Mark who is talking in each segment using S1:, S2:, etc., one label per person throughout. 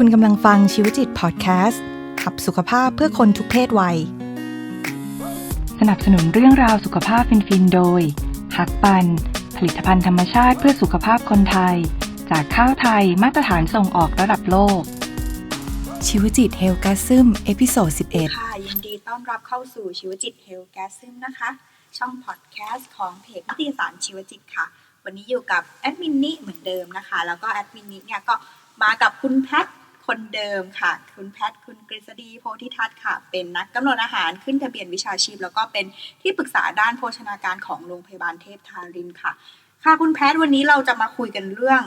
S1: คุณกำลังฟังชีวจิตพอดแคสต์ขับสุขภาพเพื่อคนทุกเพศวัย สนับสนุนเรื่องราวสุขภาพฟินๆโดย หักปัน ผลิตภัณฑ์ธรรมชาติเพื่อสุขภาพคนไทย จากข้าวไทยมาตรฐานส่งออกระดับโลก ชีวจิตเฮลกาซึมเอพิโซด11
S2: ค่ะ ยินดีต้อนรับเข้าสู่ชีวจิตเฮลแกซึมนะคะ ช่องพอดแคสต์ของเพจนิตยสารชีวจิตค่ะ วันนี้อยู่กับแอดมินนิเหมือนเดิมนะคะ แล้วก็แอดมินนิเนี่ยก็มากับคุณแพท คนเดิมค่ะ คุณแพทคุณกฤษฎีโพธิทัศน์ค่ะ เป็นนักกำหนดอาหารขึ้นทะเบียนวิชาชีพ แล้วก็เป็นที่ปรึกษาด้านโภชนาการของโรงพยาบาลเทพทารินค่ะ ค่ะคุณแพทวันนี้เราจะมาคุยกันเรื่อง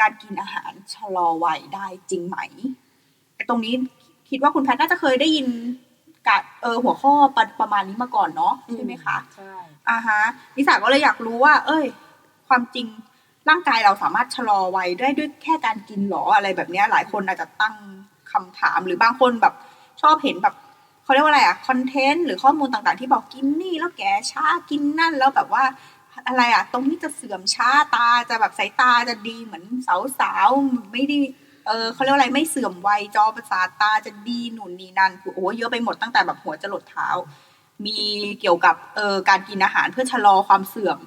S2: การกินอาหารชะลอวัยได้จริงไหมไอ้ตรงนี้คิดว่าคุณแพทน่าจะเคยได้ยินกับเออหัวข้อประประมาณนี้มาก่อนเนาะใช่ไหมคะ
S3: ใช่
S2: อ่าฮะนิสาก็เลยอยากรู้ว่า เอ้ย ความจริง ร่างกายเราสามารถชะลอวัยได้ด้วยแค่การกินหรออะไรแบบนี้หลายคนอาจจะตั้งคำถามหรือบางคนแบบชอบเห็นแบบเขาเรียกว่าอะไรอะคอนเทนต์หรือข้อมูลต่างๆ ที่บอกกินนี่แล้วแกช้ากินนั่นแล้วแบบว่าอะไรอะตรงนี้จะเสื่อมช้าตาจะแบบสายตาจะดีเหมือนสาวๆไม่ได้เออเขาเรียกว่าอะไรไม่เสื่อมวัยจอประสาทตาจะดีหนุนนี่นั่นโอ้โหเยอะไปหมดตั้งแต่แบบหัวจรดเท้า มีเกี่ยวกับเออการกินอาหารเพื่อชะลอความเสื่อม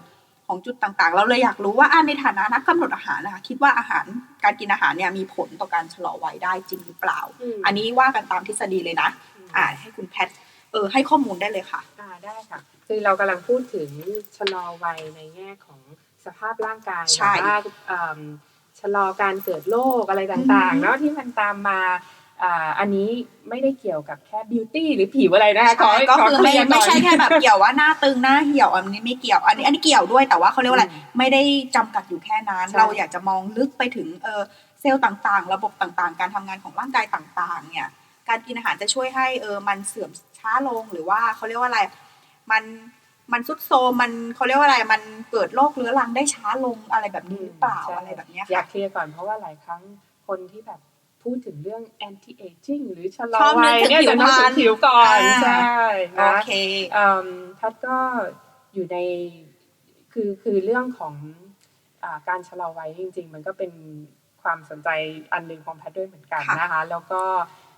S2: ของจุดต่างๆ เราเลยอยากรู้ว่าอะในฐานะนักกำหนดอาหารนะคะ คิดว่าอาหารการกินอาหารเนี่ยมีผลต่อการชะลอวัยได้จริงหรือเปล่า อันนี้ว่ากันตามทฤษฎีเลยนะ อ่าให้คุณแพทย์เออให้ข้อมูลได้เลยค่ะ
S3: อ่าได้ค่ะ คือเรากำลังพูดถึงชะลอวัยในแง่ของสภาพร่างกาย
S2: ใช่
S3: หรือว่าเอิ่มชะลอการเกิดโรคอะไรต่าง
S2: อืม
S3: ๆเนาะที่มันตามมา อ่าอันนี้ไม่ได้เกี่ยวกับแค่บิวตี้หรือผิวอะไรนะคะขอ
S2: ใช่ก็คือ
S3: ข
S2: ไม่
S3: เลียร์
S2: ไม่
S3: ก่อน
S2: ใช่แค่แบบเกี่ยวว่าหน้าตึงหน้าเหี่ยวอันนี้ไม่เกี่ยวอันนี้อันนี้เกี่ยวด้วยแต่ว่าเขาเรียกว่าอะไร
S3: อืม
S2: ไม่ได้จำกัดอยู่แค่นั้น
S3: ใช่
S2: เราอยากจะมองลึกไปถึงเออเซลล์ต่างๆ ระบบต่างๆ การทำงานของร่างกายต่างๆ เนี่ย การกินอาหารจะช่วยให้เออมันเสื่อมช้าลงหรือว่าเขาเรียกว่าอะไร มันมันซุดโซมมันเขาเรียกว่าอะไร มันเกิดโรคเรื้อรังได้ช้าลงอะไรแบบนี้หรือเปล่า
S3: ใช่
S2: อะไรแบบเนี้ย
S3: อยา
S2: ค่ะ
S3: กเคลียร์ก่อนเพราะว่าหลายครั้งคนที่แบบ พูดถึงเรื่อง anti aging หรือชะลอ
S2: ชอบนึ
S3: วั
S2: ก
S3: ย
S2: ถึง
S3: เนี่ยจะนึก
S2: ผิวพรรณ
S3: ถึงผิวก่อน
S2: อ่า
S3: ใช่
S2: โอ
S3: นะ
S2: เค
S3: เอิ่มแพทย์ก็อยู่ในคือคือเรื่องของอาการชะลอวัยจริง ๆ มันก็เป็นความสนใจอันหนึ่งของแพทย์ด้วยเหมือนกัน
S2: ค่ะ
S3: นะคะ แล้วก็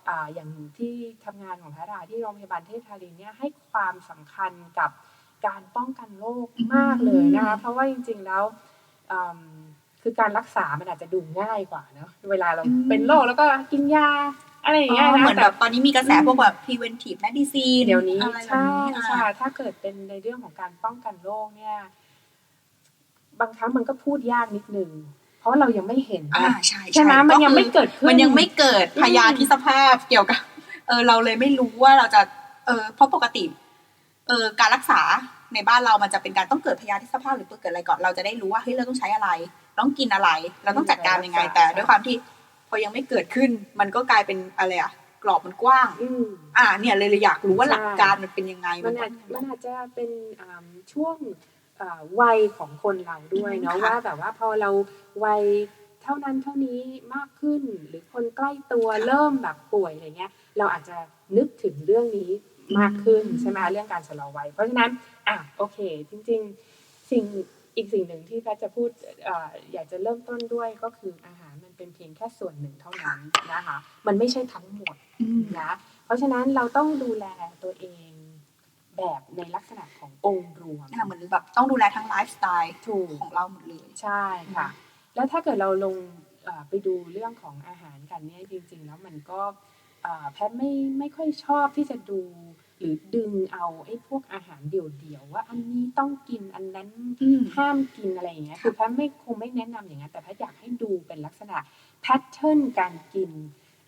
S3: อ่าอย่างที่ทำงานของแพทย์อะที่โรงพยาบาลเทพทารินเนี่ยให้ความสำคัญกับการป้องกันโรคมากเลยนะคะเพราะว่าจริง ๆแล้วอืม คือการรักษามันอาจจะดูง่ายกว่าเนอะเวลาเรา
S2: อืม
S3: เป็นโรคแล้วก็กินยาอะไรอย่างเงี้ย
S2: อ๋อ
S3: นะ
S2: เหมือน
S3: แต่
S2: แบบตอนนี้มีกระแสพวกแบบ preventive medicine
S3: เดี๋ยวนี้
S2: อะไรแบบ
S3: ใช่
S2: นี้อ่า
S3: ใช่ถ้าเกิดเป็นในเรื่องของการป้องกันโรคเนี่ย บางครั้งมันก็พูดยากนิดนึงเพราะเรายังไม่เห็น
S2: อ่า
S3: นะ
S2: ใช่
S3: ใช่ไหมมันยังไม่เกิดขึ้น
S2: มันยังไม่เกิด
S3: อืม
S2: พยาธิสภาพเกี่ยวกับ เออเราเลยไม่รู้ว่าเราจะ เออเพราะปกติ เออการรักษาในบ้านเรามันจะเป็นการต้องเกิดพยาธิสภาพหรือเกิดอะไรก่อนเราจะได้รู้ว่าเฮ้ยเราต้องใช้อะไรเรา ต้องกินอะไร เราต้องจัดการยังไง แต่ด้วยความที่พอยังไม่เกิดขึ้น มันก็กลายเป็นอะไรอะกรอบมันกว้าง
S3: อืม
S2: อ่า เนี่ยเลยเลยอยากรู้ว่า
S3: ใช่
S2: หลักการมันเป็นยังไง
S3: มันอาจมันอาจจะเป็นอ่าช่วงอ่าวัยของคนเราด้วยเนาะ
S2: ค่ะ
S3: ว่าแบบว่าพอเราวัยเท่านั้นเท่านี้มากขึ้น หรือคนใกล้ตัวเริ่มแบบป่วยอะไรเงี้ย เราอาจจะนึกถึงเรื่องนี้มากขึ้นใช่ไหมคะเรื่องการชะลอวัยเพราะฉะนั้นอะโอเค จริง ๆ สิ่ง อีกสิ่งหนึ่งที่แพทย์จะพูดเอ่ออยากจะเริ่มต้นด้วยก็คืออาหารมันเป็นเพียงแค่ส่วนหนึ่งเท่านั้นนะคะ มันไม่ใช่ทั้งหมด
S2: อืม
S3: นะ เพราะฉะนั้นเราต้องดูแลตัวเองแบบในลักษณะขององค์รวม
S2: อ่าเหมือนแบบต้องดูแลทั้งไลฟ์สไตล์
S3: ถูก
S2: ของเราหมดเลย
S3: ใช่ค่ะ แล้วถ้าเกิดเราลงเอ่อไปดูเรื่องของอาหารกันเนี่ยจริง ๆ แล้วมันก็เอ่อแพทย์ไม่ไม่ค่อยชอบที่จะดู หรือดึงเอาไอ้พวกอาหารเดี่ยวๆว่า อันนี้ต้องกินอันนั้น
S2: อืม
S3: ห้ามกินอะไรอย่างเงี้ย
S2: ค่ะ
S3: คือแพทย์ไม่คงไม่แนะนำอย่างนั้นแต่แพทย์อยากให้ดูเป็นลักษณะแพทเทิร์นการกิน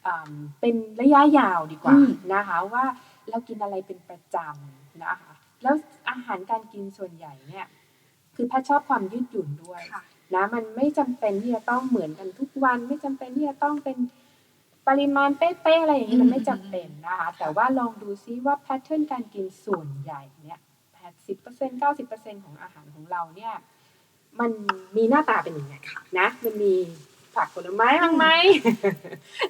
S3: อ่าเป็นระยะยาวดีกว่า
S2: อืม
S3: นะคะว่าเรากินอะไรเป็นประจำนะคะแล้วอาหารการกินส่วนใหญ่เนี่ยคือแพทย์ชอบความยืดหยุ่นด้วย
S2: ค่ะ
S3: นะมันไม่จำเป็นที่จะต้องเหมือนกันทุกวัน ไม่จำเป็นที่จะต้องเป็น ปริมาณเป๊ะๆอะไรอย่างนี้
S2: อืม
S3: มันไม่จำเป็นนะคะ แต่ว่าลองดูซิว่าแพทเทิร์นการกินส่วนใหญ่เนี่ยแปดสิบเปอร์เซ็นเก้าสิบเปอร์เซ็นของอาหารของเราเนี่ย มันมีหน้าตาเป็นยังไงนะ มันมีผักผลไม้บ้างไหม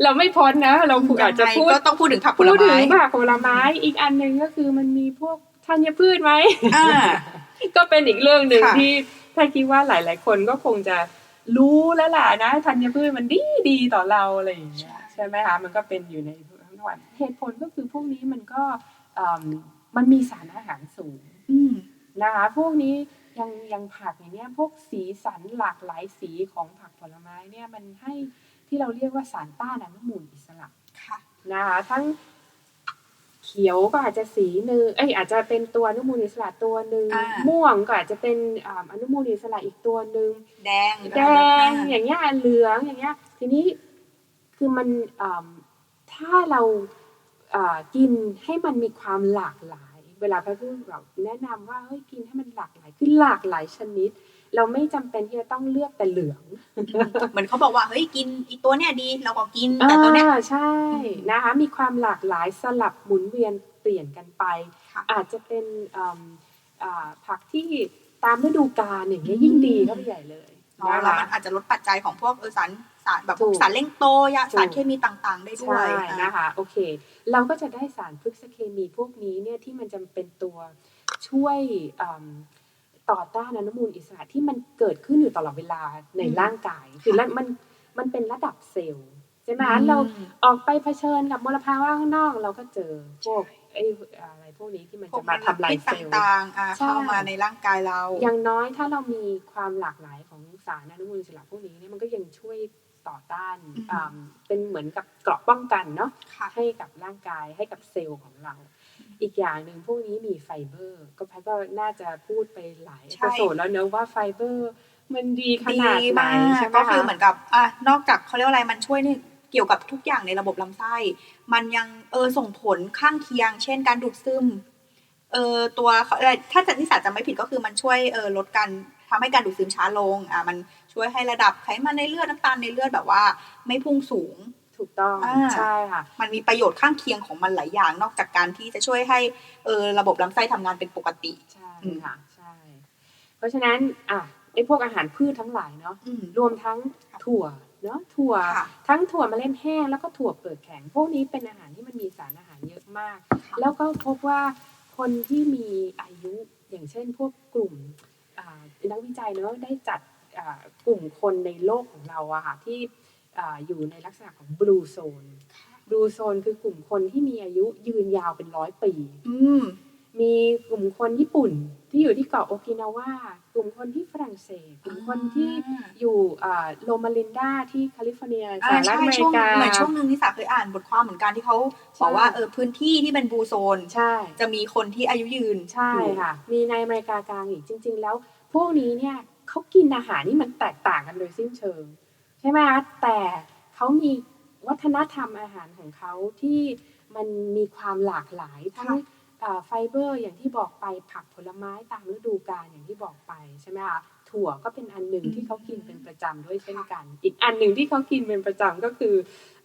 S3: เราไม่พ้นนะ เราอาจจะพูด
S2: ก็ต้องพูดถึงผักผ
S3: พู
S2: ล
S3: ดถึ
S2: ไม้
S3: งผักผลไม้อีกอันหนึ่งก็คือมันมีพวกธัญพืชไหม
S2: อ่า
S3: ก็เป็นอีกเรื่องหนึ่ง
S2: ค่ะ
S3: ที่ถ้าคิดว่าหลาย ๆ คนก็คงจะรู้แล้วล่ะนะธัญพืชมันดีดีต่อเราอะไรอย่างเงี้ยใช่ช่ไหมคะมันก็เป็นอยู่ในทั้งวันเหตุผลก็คือพวกนี้มันก็เอิ่มมันมีสารอาหารสูง
S2: อืม
S3: นะคะพวกนี้ยังยังผักอย่างเนี้ยพวกสีสันหลากหลายสีของผักผลไม้เนี่ยมันให้ที่เราเรียกว่าสารต้านอนุมูลอิสระ
S2: ค่ะ
S3: นะคะทั้งเขียวก็อาจจะสีหนึ่งเอ้ยอาจจะเป็นตัวอนุมูลอิสระตัวหนึ่ง
S2: อ่า
S3: ม่วงก็อาจจะเป็นอ่าอนุมูลอิสระอีกตัวหนึ่ง
S2: แดง
S3: แดงอย่างเงี้ยเหลืองอย่างเงี้ยทีนี้ คือมันอ่าถ้าเราอ่ากินให้มันมีความหลากหลาย เวลาพระพูดเราแนะนำว่าเฮ้ยกินให้มันหลากหลายคือหลากหลายชนิด เราไม่จำเป็นที่จะต้องเลือกแต่เหลือง
S2: เหมือนเขาบอกว่าเฮ้ยกินอีตัวเนี้ยดีเราก็กินแต่ตัวเนี้ย
S3: อ่าใช่
S2: อืม
S3: นะคะมีความหลากหลายสลับหมุนเวียนเปลี่ยนกันไป
S2: ค่ะ
S3: อาจจะเป็นอืมอ่าผักที่ตามฤดูกาลอย่างนี้ย
S2: อืม
S3: ยิ่งดีเข้าไปใหญ่เลย
S2: เนาะ
S3: นะ
S2: แล้ว
S3: คะ
S2: มันอาจจะลดปัจจัยของพวกเออสารสารแบบ
S3: ถูก
S2: สารเร่งโตยา
S3: ถูก
S2: สารเคมีต่างๆ ได้ด้ว
S3: ใช่
S2: ย
S3: นะคะโอเค เราก็จะได้สารพฤกษเคมีพวกนี้เนี่ยที่มันจะเป็นตัวช่วยอืมต่อต้านอนุมูลอิสระที่มันเกิดขึ้นอยู่ตลอดเวลาใน
S2: อืม
S3: ร่างกายคือละมันมันเป็นระดับเซลล์ใช่ไหม
S2: อืม
S3: เราออกไปเผชิญกับมลภาวะข้างนอก เราก็เจอพวกไอ้อะไรพวกนี้ที่มัน
S2: พว
S3: จะ
S2: ก
S3: มาทำลาย
S2: พิษ
S3: เซลล์
S2: ต่างๆอ่า
S3: ใช่
S2: เข้ามาในร่างกายเรา
S3: อย่างน้อยถ้าเรามีความหลากหลายของสารอนุมูลอิสระพวกนี้เนี่ยมันก็ยังช่วย ต่อต้าน
S2: อืม
S3: อ่าเป็นเหมือนกับเกราะป้องกันเนาะ
S2: ค่ะ
S3: ให้กับร่างกายให้กับเซลล์ของเรา อีกอย่างหนึ่งพวกนี้มีไฟเบอร์ ก็แพทย์ก็น่าจะพูดไปหลาย
S2: ใช่
S3: ประโสดแล้วเนอะว่าไฟเบอร์มันดีข
S2: ดี
S3: นาดไหน
S2: มาก
S3: ใช่ไหม
S2: ก็คือ
S3: คะ
S2: เหมือนกับอะนอกจากเขาเรียกว่าอะไรมันช่วยในเกี่ยวกับทุกอย่างในระบบลำไส้ มันยังเออส่งผลข้างเคียง เช่น การดูดซึมเออตัวเขาอะไรถ้าจะนิสาจะไม่ผิดก็คือมันช่วยเออลดการทำให้การดูดซึมช้าลงอะมัน ช่วยให้ระดับไขมันในเลือดน้ำตาลในเลือดแบบว่า ไม่พุ่งสูง
S3: ถูกต้อง
S2: อ่า
S3: ใช่ค่ะ
S2: มันมีประโยชน์ข้างเคียงของมันหลายอย่าง นอกจากการที่จะช่วยให้เออระบบลำไส้ทำงานเป็นปกติ
S3: ใช่
S2: อืม
S3: ค่ะใช่ เพราะฉะนั้นอะไอ้พวกอาหารพืชทั้งหลายเนาะ
S2: อืม
S3: รวมทั้งถั่วเนาะถั่ว
S2: ค่ะ
S3: ทั้งถั่วเมล็ดแห้งแล้วก็ถั่วเปลือกแข็ง พวกนี้เป็นอาหารที่มันมีสารอาหารเยอะมาก
S2: ค่ะ
S3: แล้วก็พบว่าคนที่มีอายุอย่างเช่นพวกกลุ่มอ่านักวิจัยเนอะได้จัดอ่า กลุ่มคนในโลกของเราอะค่ะที่อ่าอยู่ในลักษณะของบลูโซนบลูโซนคือกลุ่มคนที่มีอายุยืนยาวเป็นร้อยปี
S2: อืม
S3: มีกลุ่มคนญี่ปุ่นที่อยู่ที่เกาะโอกินาวา กลุ่มคนที่ฝรั่งเศส กลุ่มคนที่อยู่อ่าโลมาลินดาที่แคลิฟอร์เนียส
S2: อ่า
S3: หรัฐ
S2: ใช่
S3: อเม
S2: ช่
S3: ริ
S2: วง
S3: กา
S2: เหมือนช่วงหนึ่งนิสาเคยอ่านบทความเหมือนกันที่เขาบอกว่าเออพื้นที่ที่เป็นบลูโซน
S3: ใช่
S2: จะมีคนที่อายุยืน
S3: ใช่
S2: อยู่
S3: ค่ะ มีในอเมริกากลางอีกจริง ๆ แล้วพวกนี้เนี่ย เขากินอาหารที่มันแตกต่างกันโดยสิ้นเชิง ใช่ไหมคะแต่เขามีวัฒนธรรมอาหารของเขาที่มันมีความหลากหลายทั้ง
S2: ค่ะ
S3: อ่าไฟเบอร์อย่างที่บอกไปผักผลไม้ตามฤดูกาลอย่างที่บอกไปใช่ไหมคะถั่วก็เป็นอันหนึ่งที่เขากินเป็นประจำด้วยเช่นกัน อีกอันหนึ่งที่เขากินเป็นประจำก็คือ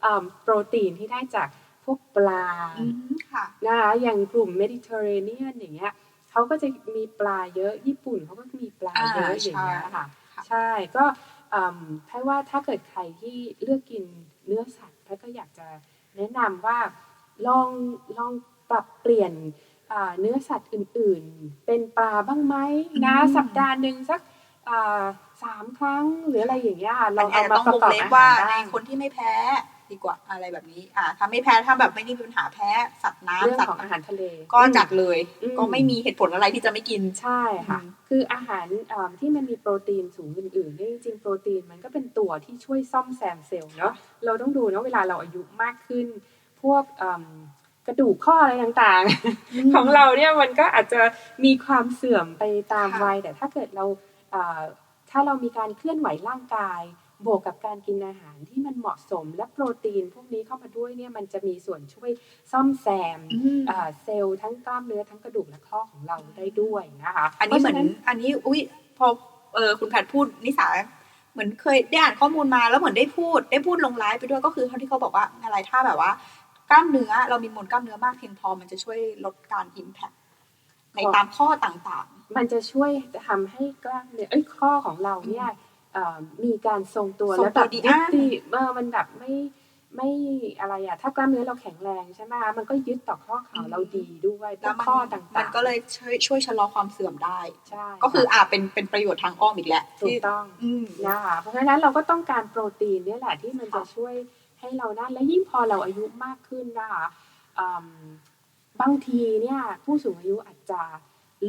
S3: อ่าโปรตีนที่ได้จากพวกปลา
S2: อืมค่ะ
S3: นะคะอย่างกลุ่มเมดิเตอร์เรเนียนอย่างเงี้ย เขาก็จะมีปลาเยอะญี่ปุ่นเขาก็มีปลาเยอะ
S2: อ่า
S3: อย่างเงี้ยค่ะ
S2: ค่ะ
S3: ใช่ก็อืมแพ่ว่าถ้าเกิดใครที่เลือกกินเนื้อสัตว์แพ่ก็อยากจะแนะนำว่าลองลองปรับเปลี่ยนอ่าเนื้อสัตว์อื่นๆ เป็นปลาบ้างไหมนะ
S2: อืม
S3: สัปดาห์หนึ่งสักอ่าสามครั้งหรืออะไรอย่างเงี้ยค่ะล
S2: อั
S3: อนง
S2: นี้
S3: เอา
S2: อาจจะ
S3: มา
S2: ต้อง
S3: ประ
S2: วง
S3: กอบ
S2: เล็บ
S3: อา
S2: ว่า
S3: หาร
S2: ใน
S3: ได้
S2: คนที่ไม่แพ้ ดีกว่าอะไรแบบนี้ อ่าถ้าไม่แพ้ถ้าแบบไม่ได้มีปัญหาแพ้สัตว์น้ำ
S3: เรื่อง
S2: สัต
S3: ของ
S2: ว์
S3: อาหารทะเล
S2: ก็จัดเลย
S3: อืม
S2: ก็ไม่มีเหตุผลอะไรที่จะไม่กิน
S3: ใช่ค่ะ
S2: อืม
S3: คืออาหารเอิ่มที่มันมีโปรตีนสูงอื่นๆเนี่ยจริงๆโปรตีนมันก็เป็นตัวที่ช่วยซ่อมแซมเซลล์เนาะเราต้องดูนะเวลาเราอายุมากขึ้น พวกเอิ่มกระดูกข้ออะไรต่างๆ ของเราเนี่ยมันก็อาจจะมีความเสื่อมไปตาม
S2: ค่ะ
S3: วัยแต่ถ้าเกิดเราเอ่อถ้าเรามีการเคลื่อนไหวร่างกาย บวกกับการกินอาหารที่มันเหมาะสมและโปรตีน พวกนี้เข้ามาด้วยเนี่ยมันจะมีส่วนช่วยซ่อมแซม
S2: อืม
S3: อ่าเซลล์ทั้งกล้ามเนื้อทั้งกระดูกและข้อของเราได้ด้วยนะคะ
S2: อันนี้เหมือน
S3: พราะฉะ
S2: อันนี้อุ้ยพอเออคุณแพทย์พูดนิสาเหมือนเคยได้อ่านข้อมูลมาแล้วเหมือนได้พูด ได้พูดลงไลฟ์ไปด้วยก็คือเขาที่เขาบอกว่าอะไรถ้าแบบว่ากล้ามเนื้อเรามีมวลกล้ามเนื้อมากเพียงพอมันจะช่วยลดการอิมแพคในตามข้อต่าง
S3: มันจะช่วยทำให้กล้ามเนื้อเอ้ยข้อของเราเนี่ยเอ่อ มีการทรงตัว
S2: ทรง
S3: และ
S2: ตั
S3: แบ
S2: ว
S3: บ
S2: ดี
S3: ยึด
S2: อ่า
S3: ที่เออมันแบบไม่ไม่อะไรอะถ้ากล้ามเนื้อเราแข็งแรงใช่ไหมคะมันก็ยึดต่อข้อเข่าเราดีด้วย
S2: ๆ
S3: พ
S2: แล้ววมัน
S3: ข้อต่างๆ
S2: มันก็เลยช่วยช่วยชะลอความเสื่อมได้
S3: ใช่
S2: ก็คืออ่าเป็นเป็นประโยชน์ทางอ้อมอีกแหละ
S3: ถู
S2: ที่
S3: กต้อง
S2: อืม
S3: นะคะเพราะฉะนั้นเราก็ต้องการโปรตีนเนี่ยแหละที่มันจะ
S2: ค่ะ
S3: ช่วยใให้เราได้และยิ่งพอเราอายุมากขึ้นนะคะอืมบางทีเนี่ยผู้สูงอายุอาจจะ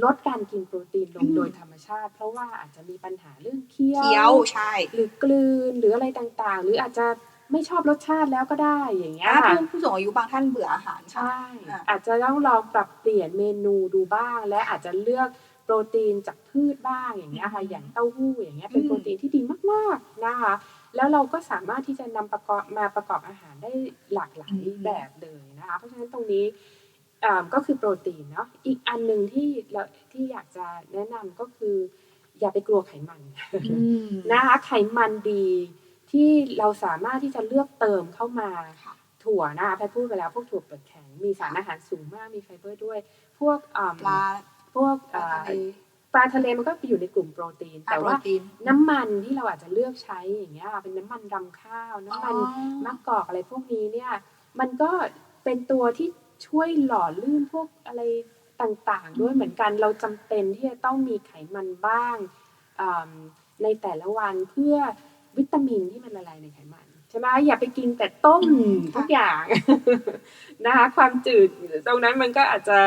S3: ลดการกินโปรตีนลง
S2: อืม
S3: โดยธรรมชาติ เพราะว่าอาจจะมีปัญหาเรื่องเคี้ยว
S2: เคี้ยวใช่
S3: หรือกลืนหรืออะไรต่างๆ หรืออาจจะไม่ชอบรสชาติแล้วก็ได้อย่างเงี้ย
S2: ถ้า
S3: ค่ะ
S2: ผู้ผู้สูงอายุบางท่านเบื่ออาหารค่ะ
S3: ใช่
S2: อะ
S3: อาจจะต้องลองปรับเปลี่ยนเมนูดูบ้าง และอาจจะเลือกโปรตีนจากพืชบ้างอย่างเงี้ยค่ะอย่างเต้าหู้อย่างเงี้ยเป็นโปรตีนที่ดีมากๆนะคะแล้วเราก็สามารถที่จะนำประกอบมาประกอบอาหารได้หลากหลายแบบเลยนะคะเพราะฉะนั้นตรงนี้อ่า ก็คือโปรตีนเนาะอีกอันหนึ่งที่เราที่อยากจะแนะนำก็คือ อย่าไปกลัวไขมัน
S2: อืม
S3: นะคะไขมันดีที่เราสามารถที่จะเลือกเติมเข้ามา
S2: ค่ะ
S3: ถั่วนะคะแพทย์พูดไปแล้วพวกถั่วเปลือกแข็งมีสารอาหารสูงมากมีไฟเบอร์ด้วย พวกอ่า
S2: ปลา
S3: พวก
S2: ปลา
S3: อ่า
S2: ทะเล
S3: ปลาทะเลมันก็อยู่ในกลุ่มโปรตีน แต่
S2: โปร
S3: ว่า
S2: ตีน
S3: น้ำมันที่เราอาจจะเลือกใช้อย่างเงี้ยค่ะเป็นน้ำมันรำข้าว น้ำมัน
S2: อ๋อ
S3: มะกอกอะไรพวกนี้เนี่ย มันก็เป็นตัวที่ ช่วยหล่อลื่นพวกอะไรต่างๆ ด้วยเหมือนกันเราจำเป็นที่จะต้องมีไขมันบ้างอ่าในแต่ละวันเพื่อวิตามินที่มันละลายในไขมันใช่ไหมอย่าไปกินแต่ต้ม
S2: อืม
S3: ทุกอย่างนะคะความจืดตรงนั้นมันก็อาจจะ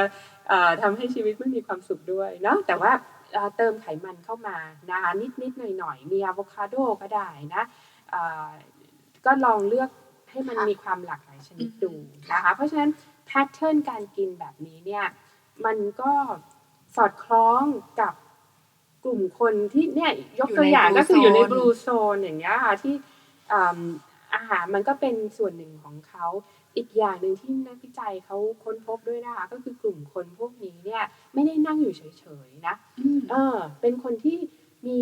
S3: เอ่อทำให้ชีวิตไม่มีความสุขด้วยเนาะแต่ว่าเอ่อเติมไขมันเข้ามานะคะนิดนิดหน่อยหน่อยๆมีอะโวคาโดก็ได้นะเอ่อก็ลองเลือกให้มัน
S2: ค่ะ
S3: มีความหลากหลายชนิดดู
S2: อืม
S3: นะคะเพราะฉะนั้น แพทเทิร์นการกินแบบนี้เนี่ยมันก็สอดคล้องกับกลุ่มคนที่เนี่ยยกตัวอย่างก็คืออยู่ในบลูโซนอย่างเงี้ยค่ะที่อืมอาหารมันก็เป็นส่วนหนึ่งของเขาอีกอย่างหนึ่งที่นักวิจัยเขาค้นพบด้วยนะคะก็คือกลุ่มคนพวกนี้เนี่ยไม่ได้นั่งอยู่เฉยๆนะ
S2: อืม
S3: เออเป็นคนที่มี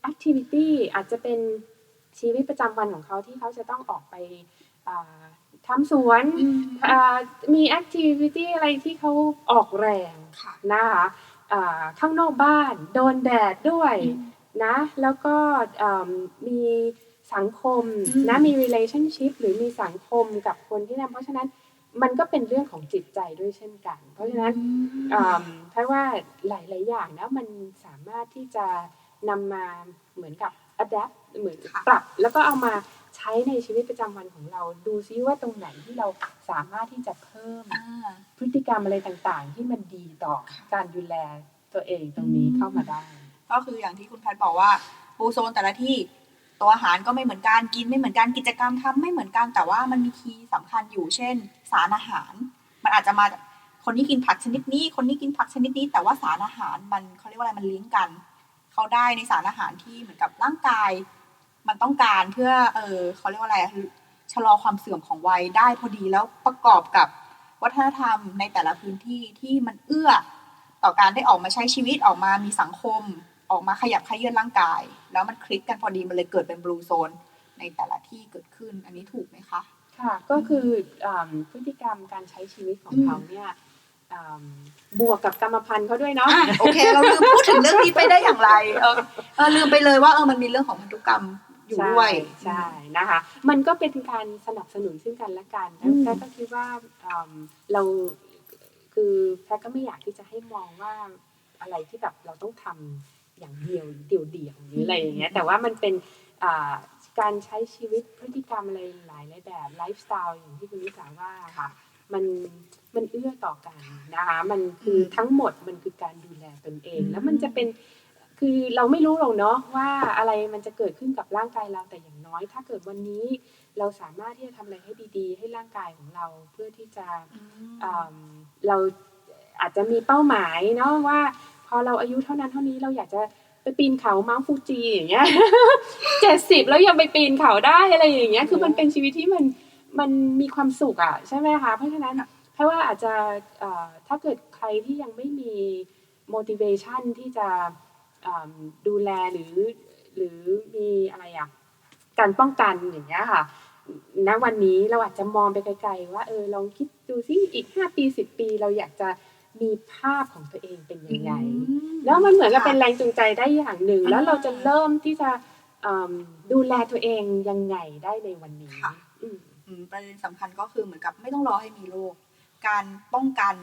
S3: แอคทิวิตี้อาจจะเป็นชีวิตประจำวันของเขาที่เขาจะต้องออกไปอ่า ทำสวน
S2: อืม
S3: อ่ามีแอคทิวิตี้อะไรที่เขาออกแรง
S2: ค่ะ
S3: นะคะอ่าข้างนอกบ้านโดนแดดด้วย
S2: อืม
S3: นะ แล้วก็อ่ามีสังคม
S2: อืม
S3: นะมี relationship หรือมีสังคมกับคนที่นั่นเพราะฉะนั้นมันก็เป็นเรื่องของจิตใจด้วยเช่นกัน เพราะฉะนั้นอืมเพราะว่าหลาย ๆ อย่างนะมันสามารถที่จะนำมาเหมือนกับ adapt เหมือน
S2: ค่ะ
S3: ปรับ แล้วก็เอามาใช้ในชีวิตประจำวันของเรา ดูซิว่าตรงไหนที่เราสามารถที่จะเพิ่ม
S2: อ่า
S3: พฤติกรรมอะไรต่างๆ ที่มันดีต่อ
S2: ค่ะ
S3: การดูแลตัวเองตรงนี้
S2: อืม
S3: เข้ามาได้
S2: ก็คืออย่างที่คุณแพทย์บอกว่าบูโซนแต่ละที่ตัวอาหารก็ไม่เหมือนกันกินไม่เหมือนกันกิจกรรมทำไม่เหมือนกันแต่ว่ามันมีคีย์สำคัญอยู่เช่น สารอาหาร มันอาจจะมาจากคนที่กินผักชนิดนี้ คนที่กินผักชนิดนี้ แต่ว่าสารอาหารมันเขาเรียกว่าอะไรมันลิงก์กัน เขาได้ในสารอาหารที่เหมือนกับร่างกาย มันต้องการเพื่อ เออเขาเรียกว่าอะไรอะชะลอความเสื่อมของวัยได้พอดีแล้วประกอบกับวัฒนธรรมในแต่ละพื้นที่ที่มันเอื้อต่อการได้ออกมาใช้ชีวิตออกมามีสังคม ออกมาขยับขยื่นร่างกาย แล้วมันคลิกกันพอดีมันเลยเกิดเป็นบลูโซนในแต่ละที่เกิดขึ้นอันนี้ถูกไหมคะ
S3: ค่ะก็คืออืมพฤติกรรมการใช้ชีวิตของ
S2: อืม
S3: เขาเนี่ยอืม บวกกับกรรมพันธุ์เขาด้วยเนาะ
S2: อะโอเค เราลืมพูดถึงเรื่องนี้ไปได้อย่างไรเออเออลืมไปเลยว่าเออมันมีเรื่องของพันธุกรรมอยู่ด้วย
S3: ใช่ใช่นะคะ มันก็เป็นการสนับสนุนซึ่งกันและกัน
S2: อืม
S3: แพทย์ก็คิดว่าอืมเราคือแพทย์ก็ไม่อยากที่จะให้มองว่าอะไรที่แบบเราต้องทำอย่างเดียวเดี่ยวๆหรืออะไรอย่างเงี้ยแต่ว่ามันเป็นอ่าการใช้ชีวิตพฤติกรรมอะไรหลายหลายแบบไลฟ์สไตล์อย่างที่คุณวิสาว่าค่ะ มัน มันเอื้อต่อกันนะคะมันคือทั้งหมดมันคือการดูแลตนเอง แล้วมันจะเป็นคือเราไม่รู้หรอกเนาะว่าอะไรมันจะเกิดขึ้นกับร่างกายเราแต่อย่างน้อย ถ้าเกิดวันนี้เราสามารถที่จะทำอะไรให้ดีๆ ให้ร่างกายของเราเพื่อที่จะ
S2: อืม
S3: อืมเราอาจจะมีเป้าหมายเนาะว่า พอเราอายุเท่านั้นเท่านี้เราอยากจะไปปีนเขาเมาส์ฟูจิอย่างเงี้ยเจ็ดสิบแล้วยังไปปีนเขาได้อะไรอย่างเงี้ย คือมันเป็นชีวิตที่มันมันมีความสุขอะใช่ไหมคะเพราะฉะนั้น เพราะว่าอาจจะเอ่อถ้าเกิดใครที่ยังไม่มี motivation ที่จะอืมดูแลหรือหรือมีอะไรอะการป้องกันอย่างเงี้ยค่ะณวันนี้เราอาจจะมองไปไกลๆว่าเออลองคิดดูซิอีกห้าปีสิบปี เราอยากจะมีภาพของตัวเองเป็นยังไงแล้วมันเหมือนกับเป็นแรงจูงใจได้อย่างหนึ่ง แล้วเราจะเริ่มที่จะอืมดูแลตัวเองยังไงได้ในวันนี้
S2: ค่ะ
S3: อืม
S2: อืมประเด็นสำคัญก็คือเหมือนกับไม่ต้องรอให้มีโรค การป้องกัน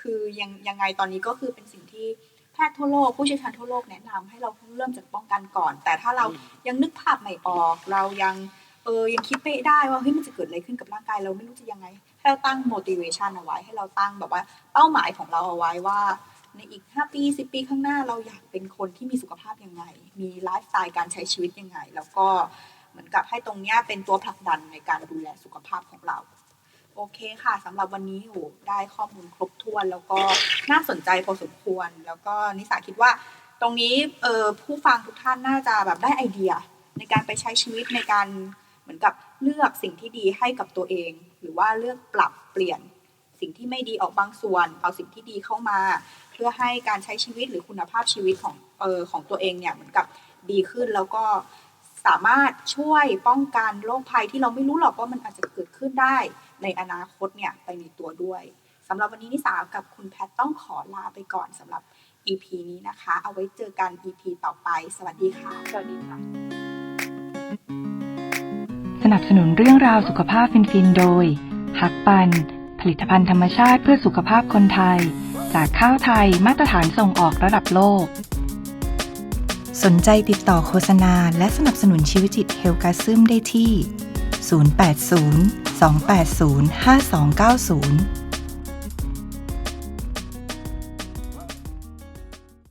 S2: คือยังยังไงตอนนี้ก็คือเป็นสิ่งที่แพทย์ทั่วโลกผู้เชี่ยวชาญทั่วโลกแนะนำให้เราเริ่มจากป้องกันก่อน แต่ถ้าเรายังนึกภาพไม่ออก เรายังเอออยังคิดไม่ได้ว่าเฮ้ยมันจะเกิดอะไรขึ้นกับร่างกายเราไม่รู้จะยังไง ให้เราตั้ง motivation เอาไว้ ให้เราตั้งแบบว่าเป้าหมายของเราเอาไว้ว่าในอีก 5 ปี 10 ปีข้างหน้าเราอยากเป็นคนที่มีสุขภาพยังไง มีไลฟ์สไตล์การใช้ชีวิตยังไง แล้วก็เหมือนกับให้ตรงเนี้ยเป็นตัวผลักดันในการดูแลสุขภาพของเรา โอเคค่ะสำหรับวันนี้โอ้ได้ข้อมูลครบถ้วน แล้วก็น่าสนใจพอสมควร แล้วก็นิสาคิดว่า ตรงนี้เออผู้ฟังทุกท่านน่าจะแบบได้ไอเดีย ในการไปใช้ชีวิตในการเหมือนกับเลือกสิ่งที่ดีให้กับตัวเอง หรือว่าเลือกปรับเปลี่ยนสิ่งที่ไม่ดีออกบางส่วน เอาสิ่งที่ดีเข้ามา เพื่อให้การใช้ชีวิตหรือคุณภาพชีวิตของเออของตัวเองเนี่ยเหมือนกับดีขึ้นแล้วก็สามารถช่วยป้องกันโรคภัยที่เราไม่รู้หรอกว่ามันอาจจะเกิดขึ้นได้ ในอนาคตเนี่ยไปในตัวด้วยสำหรับวันนี้นิสากับคุณแพทต้องขอลาไปก่อนสำหรับ EP นี้นะคะ เอาไว้เจอกัน EP ต่อไป สวัสดีค่ะ
S3: สวัสดีค่ะ
S1: สนับสนุนเรื่องราวสุขภาพฟินๆโดยฮักปัน ผลิตภัณฑ์ธรรมชาติเพื่อสุขภาพคนไทย จากข้าวไทยมาตรฐานส่งออกระดับโลก สนใจติดต่อโฆษณา และสนับสนุนชีวิตจิตเฮลกาซึมได้ที่ 080 280 5290